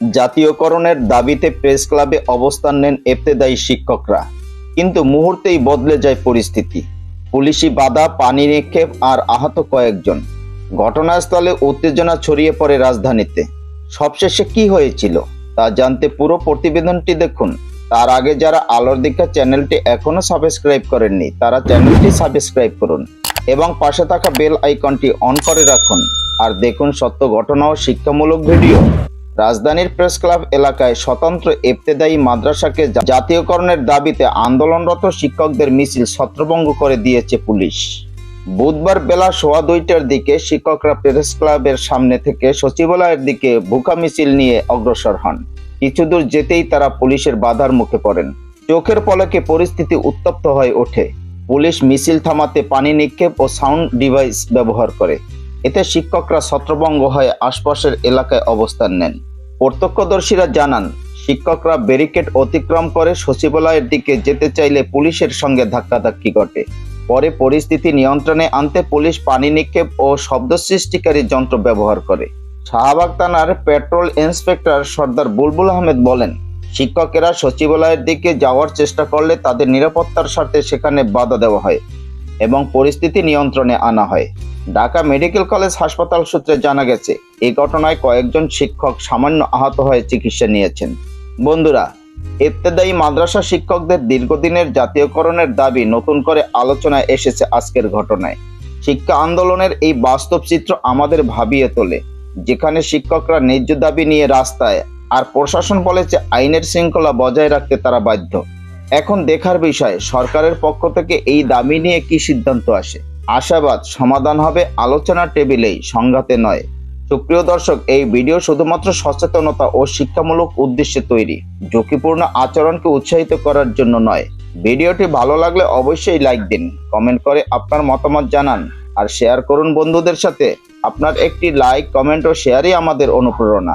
জাতীয়করণের দাবিতে প্রেস ক্লাবে অবস্থান নেন এফতেদায়ী শিক্ষকরা। কিন্তু মুহূর্তেই বদলে যায় পরিস্থিতি। পুলিশি বাধা, পানি নিক্ষেপ আর আহত কয়েকজন। ঘটনাস্থলে উত্তেজনা ছড়িয়ে পড়ে রাজধানীতে। সবশেষে কি হয়েছিল তা জানতে পুরো প্রতিবেদনটি দেখুন। তার আগে যারা আলোর দীক্ষা চ্যানেলটি এখনও সাবস্ক্রাইব করেননি, তারা চ্যানেলটি সাবস্ক্রাইব করুন এবং পাশে থাকা বেল আইকনটি অন করে রাখুন। আর দেখুন সত্য ঘটনা ও শিক্ষামূলক ভিডিও। রাজধানীর প্রেস ক্লাব এলাকায় স্বতন্ত্র ইবতেদায়ী মাদ্রাসাকে জাতীয়করণের দাবিতে আন্দোলনরত শিক্ষকদের মিছিল ছত্রভঙ্গ করে দিয়েছে পুলিশ। বুধবার বেলা সোয়া দুইটার দিকে শিক্ষকরা প্রেস ক্লাবের সামনে থেকে সচিবালয়ের দিকে ভুকা মিছিল নিয়ে অগ্রসর হন। কিছু দূর যেতেই তারা পুলিশের বাধার মুখে পড়েন। চোখের পলকে পরিস্থিতি উত্তপ্ত হয়ে ওঠে। পুলিশ মিছিল থামাতে পানি নিক্ষেপ ও সাউন্ড ডিভাইস ব্যবহার করে। এতে শিক্ষকরা ছত্রভঙ্গ হয়ে আশপাশের এলাকায় অবস্থান নেন। প্রত্যক্ষদর্শীরা জানান, শিক্ষকরা ব্যারিকেড অতিক্রম করে সচিবালয়ের দিকে যেতে চাইলে পুলিশের সঙ্গে ধাক্কাধাক্কি ঘটে। পরে পরিস্থিতি নিয়ন্ত্রণে আনতে পুলিশ পানি নিক্ষেপ ও শব্দ সৃষ্টিকারী যন্ত্র ব্যবহার করে। শাহবাগ থানার পেট্রোল ইন্সপেক্টর সর্দার বুলবুল আহমেদ বলেন, শিক্ষকেরা সচিবালয়ের দিকে যাওয়ার চেষ্টা করলে তাদের নিরাপত্তার স্বার্থে সেখানে বাধা দেওয়া হয়। এবং পরিস্থিতি নিয়ন্ত্রণে আনা হয়। ঢাকা মেডিকেল কলেজ হাসপাতাল সূত্রে জানা গেছে, এই ঘটনায় কয়েকজন শিক্ষক সামান্য আহত হয়ে চিকিৎসা নিয়েছেন। বন্ধুরা, ইবতেদায়ী মাদ্রাসা শিক্ষকদের দীর্ঘদিনের জাতীয়করণের দাবি নতুন করে আলোচনায় এসেছে আজকের ঘটনায়। শিক্ষা আন্দোলনের এই বাস্তব চিত্র আমাদের ভাবিয়ে তোলে, যেখানে শিক্ষকরা ন্যায্য দাবি নিয়ে রাস্তায় আর প্রশাসন বলেছে আইনের শৃঙ্খলা বজায় রাখতে তারা বাধ্য। এখন দেখার বিষয়, সরকারের পক্ষ থেকে এই দাবি নিয়ে কি সিদ্ধান্ত আসে? আশাবাদ, সমাধান হবে আলোচনার টেবিলেই, সংঘাতে নয়। সুপ্রিয় দর্শক, এই ভিডিও শুধুমাত্র সচেতনতা ও শিক্ষামূলক উদ্দেশ্যে তৈরি। ঝুঁকিপূর্ণ আচরণকে উৎসাহিত করার জন্য নয়। ভিডিওটি ভালো লাগলে অবশ্যই লাইক দিন, কমেন্ট করে আপনার মতামত জানান, আর শেয়ার করুন বন্ধুদের সাথে। আপনার একটি লাইক, কমেন্ট ও শেয়ারই আমাদের অনুপ্রেরণা।